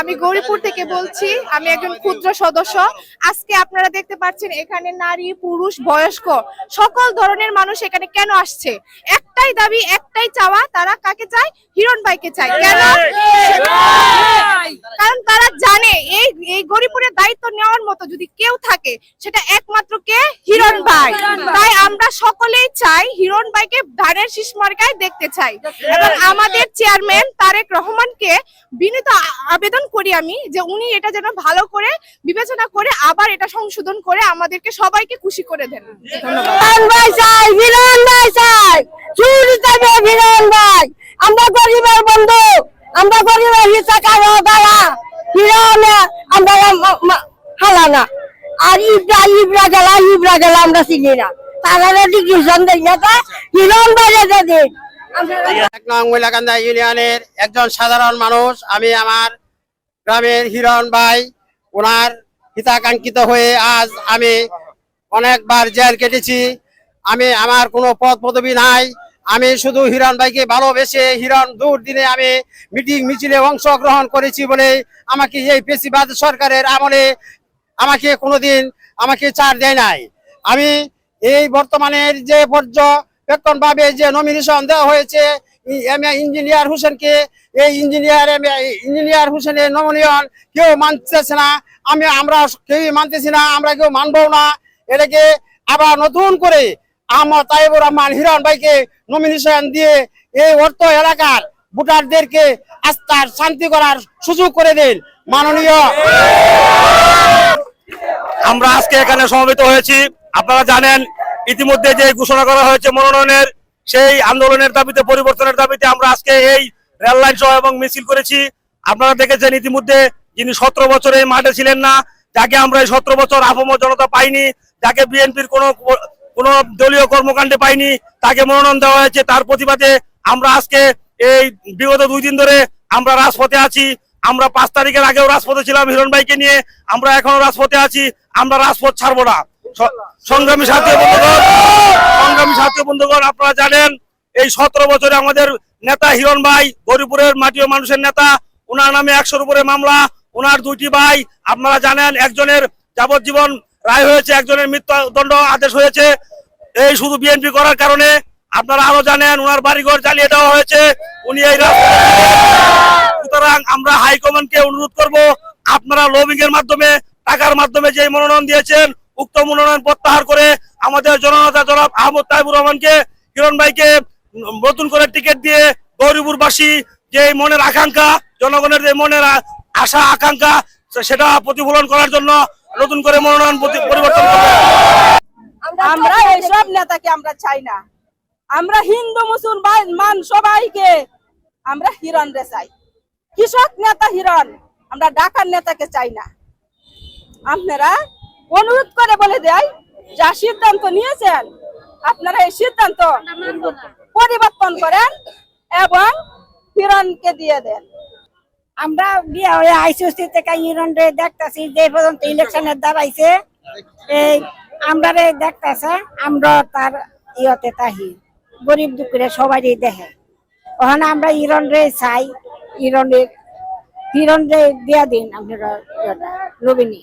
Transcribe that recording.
আমি গৌরীপুর থেকে বলছি, আমি একজন ক্ষুদ্র সদস্য। আজকে আপনারা দেখতে পাচ্ছেন এখানে নারী, পুরুষ, বয়স্ক, সকল ধরনের মানুষ এখানে কেন আসছে? একটাই দাবি, একটাই চাওয়া, তারা কাকে চায়? হিরণ ভাইকে চায়। কেন কারণ তারা জানে এই এই গরিপুরের দায়িত্ব নেওয়ার মতো যদি কেউ থাকে সেটা একমাত্র কে হিরণ ভাই তাই আমরা সকলেই চাই হিরণ ভাইকে ধানের শীষ মার্কায় দেখতে চাই। এবং আমাদের চেয়ারম্যান তারেক রহমানকে বিনীত আবেদন করি আমি যে উনি এটা যেন ভালো করে বিবেচনা করে আবার এটা সংশোধন করে আমাদেরকে সবাইকে খুশি করে দেন। আমরা গরিবের আমরা হিসা কারও দাঁড়া বিরান আমরা মা- মা- হালা না আর ইবরা ইবরা গেলা, ইবরা আমরা চিনি না। তারা না দিন এক নং মহিলাকান্দা ইউনিয়নের একজন সাধারণ মানুষ, আমি আমার গ্রামের হিরণ ভাই, ওনার হিতাকাঙ্ক্ষিত হয়ে আজ আমি অনেকবার জেল কেটেছি। আমি, আমার কোনো পদ পদবি নাই। আমি শুধু হিরণ ভাইকে ভালোবেসে হিরণ দূর দিনে আমি মিটিং মিছিলে অংশগ্রহণ করেছি বলে আমাকে এই পেশিবাদ সরকারের আমলে আমাকে কোনোদিন আমাকে চার দেয় নাই। আমি এই বর্তমানের যে পর্যবেক্ষণ ভাবে যে নমিনেশন দেওয়া হয়েছে এম এ ইঞ্জিনিয়ার হোসেনকে, এই ইঞ্জিনিয়ার এম ইঞ্জিনিয়ার হোসেনের নমনীয়ন কেউ মানতেছে না। আমি, আমরা কেউই মানতেছি না, আমরা কেউ মানবো না। এটাকে আবার নতুন করে আমার তাইবুর রহমান হিরণ ভাইকে নমিনেশন দিয়ে এই অর্থ এলাকার ভোটারদেরকে আস্থার শান্তি করার সুযোগ করে দিন। মাননীয় আমরা আজকে এখানে সমবেত হয়েছি। আপনারা জানেন, ইতিমধ্যে যে ঘোষণা করা হয়েছে মনোনয়নের, সেই আন্দোলনের দাবিতে, পরিবর্তনের দাবিতে আমরা আজকে এই রেল লাইন সহ এবং মিছিল করেছি। আপনারা দেখেছেন ইতিমধ্যে যিনি সতেরো বছর এই মাঠে ছিলেন না, যাকে আমরা এই সতেরো বছর আফম জনতা পাইনি, যাকে বিএনপির কোনো কোনো দলীয় কর্মকাণ্ডে পাইনি, তাকে মনোনয়ন দেওয়া হয়েছে। তার প্রতিবাদে আমরা আজকে এই বিগত দুই দিন ধরে আমরা রাজপথে আছি। আমরা পাঁচ তারিখের আগেও রাজপথে ছিলাম হিরণ ভাইকে নিয়ে, আমরা এখনও রাজপথে আছি, আমরা রাজপথ ছাড়বো না। সংগ্রামী সাথী সংগ্রামী সাথী বন্ধুগণ, আপনারা জানেন, এই সতেরো বছরে আমাদের নেতা হিরণ ভাই, গরিপুরের মাটি ও মানুষের নেতা ওনার নামে একশোর উপরে মামলা ওনার দুইটি ভাই, আপনারা জানেন, একজনের যাবজ্জীবন রায় হয়েছে, একজনের মৃত্যুদণ্ড আদেশ হয়েছে। এই শুধু বিএনপি করার কারণে আপনারা আরও জানেন ওনার বাড়িঘর জ্বালিয়ে দেওয়া হয়েছে। উনি এই সুতরাং আমরা হাইকমান্ডকে অনুরোধ করব আপনারা লবিং এর মাধ্যমে টাকার মাধ্যমে যে মনোনয়ন দিয়েছেন উক্ত মনোনয়ন প্রত্যাহার করে আমাদের জননেতা জনাব আহমদ তাইবুর রহমানকে কিরণ ভাইকে নতুন করে টিকিট দিয়ে গৌরীপুরবাসী যে মনের আকাঙ্ক্ষা জনগণের যে মনের আশা আকাঙ্ক্ষা সেটা প্রতিফলন করার জন্য নতুন করে মনোনয়ন প্রতি- পরিবর্তন আমরা এইসব নেতাকে আমরা চাই না। আমরা হিন্দু, মুসলমান সবাইকে আমরা হিরণ রে চাই। কৃষক নেতা হিরণ, আমরা ডাকার নেতাকে চাই না। আপনারা অনুরোধ করে বলে দেয়, যা সিদ্ধান্ত নিয়েছেন, আপনারা এই সিদ্ধান্ত পরিবর্তন করেন এবং হিরণকে দিয়ে দেন। আমরা বিয়া হয়ে আইসিসি থেকে ইউনিয়ন রে দেখতাছি, যে পর্যন্ত ইলেকশনের দাঁড়াইছে এই আমরা রে দেখতাছে, আমরা তার ইয়তে তাহি। গরিব দুঃখীরা সবারই দেখে। ওখানে আমরা ইরন রে চাই ইরনের হিরণ রে দিয়া দিন আপনারা রবিনী।